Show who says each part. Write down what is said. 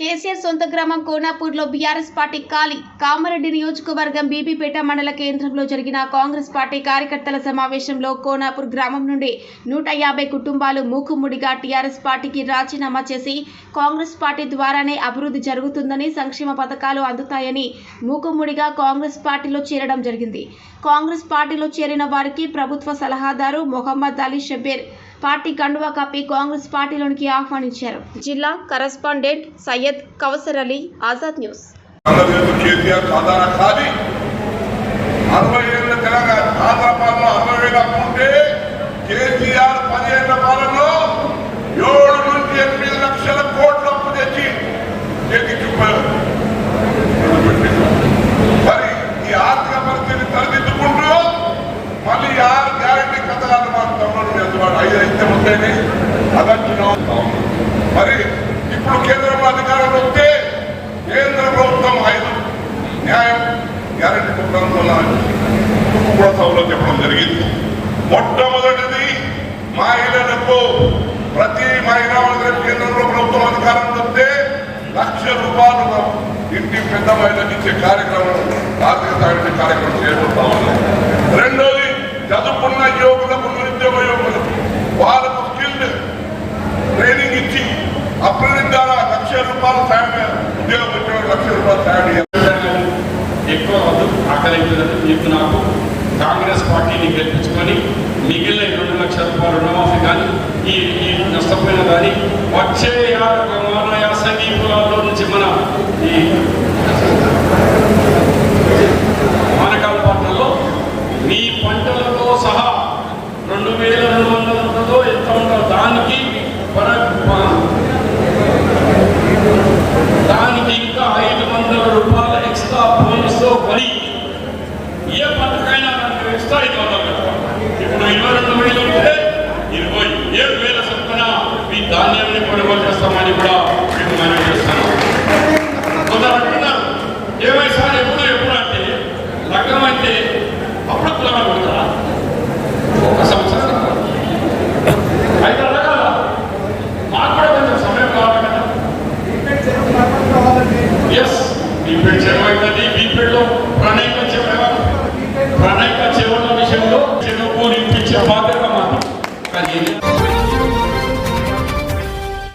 Speaker 1: సొంత గ్రామం కోనాపూర్లో బీఆర్ఎస్ పార్టీ ఖాళీ. కామారెడ్డి నియోజకవర్గం బీబీపేట మండల కేంద్రంలో జరిగిన కాంగ్రెస్ పార్టీ కార్యకర్తల సమావేశంలో కోనాపూర్ గ్రామం నుండి నూట యాభై కుటుంబాలు మూకుముడిగా టీఆర్ఎస్ పార్టీకి రాజీనామా చేసి కాంగ్రెస్ పార్టీ ద్వారానే అభివృద్ధి జరుగుతుందని సంక్షేమ పథకాలు అందుతాయని మూకుముడిగా కాంగ్రెస్ పార్టీలో చేరడం జరిగింది. కాంగ్రెస్ పార్టీలో చేరిన వారికి ప్రభుత్వ సలహాదారు మొహమ్మద్ అలీ షబీర్ పార్టీ కండువా కప్పి కాంగ్రెస్ పార్టీలోనికి ఆహ్వానించారు. జిల్లా కరస్పాండెంట్ సయ్యద్ కవసర్ అలీ ఆజాద్ న్యూస్.
Speaker 2: అరవై ఏళ్ళ తెలంగాణ మళ్ళీ ఈ ఆరు గ్యారంటీ కథలను మాకు తమ్ముడు చేస్తున్నాడు ఐదు అయితే ముందేనే అదంటున్నాం మరి ఇప్పుడు కేంద్రంలో అధికారంలో వస్తే కేంద్ర ప్రభుత్వం ఐదు. న్యాయం గ్యారంటీ ప్రోగ్రాంలో కూడా సభలో చెప్పడం జరిగింది. మొట్టమొదటిది మహిళలకు ప్రతి మహిళా కేంద్రంలో ప్రభుత్వం అధికారంలో వస్తే లక్ష రూపాయలు ఇంటి పెద్ద మహిళలకు ఇచ్చే కార్యక్రమం రూపాయలు సాయం ఉద్యోగం లక్ష రూపాయలు సాయం
Speaker 3: ఎక్కువ వద్దు. మీకు నాకు కాంగ్రెస్ పార్టీని గెలిపించుకొని మిగిలిన రెండు లక్షల రూపాయలు రుణమాఫీ కానీ ఈ ఈ నష్టపోయిన కానీ వచ్చే యాభై కొనుగోలు చేస్తామని కూడా మేము మనవి చేస్తాను కొందరు అంటున్నారు ఏమై సార్ ఎప్పుడు ఎప్పుడు అంటే లగ్నం అంటే అప్పుడు కులాన కొడతారా ఒక సంవత్సరం అయితే అడగాల మాకు కూడా కొంచెం సమయం కావాలి కదా. ఎస్ బీపీడ్ చేయబడుతుంది బీపీడ్లో ప్రణయిక చేయడం ప్రణయిక చేయడం విషయంలో చెరువు నింపించే బాధ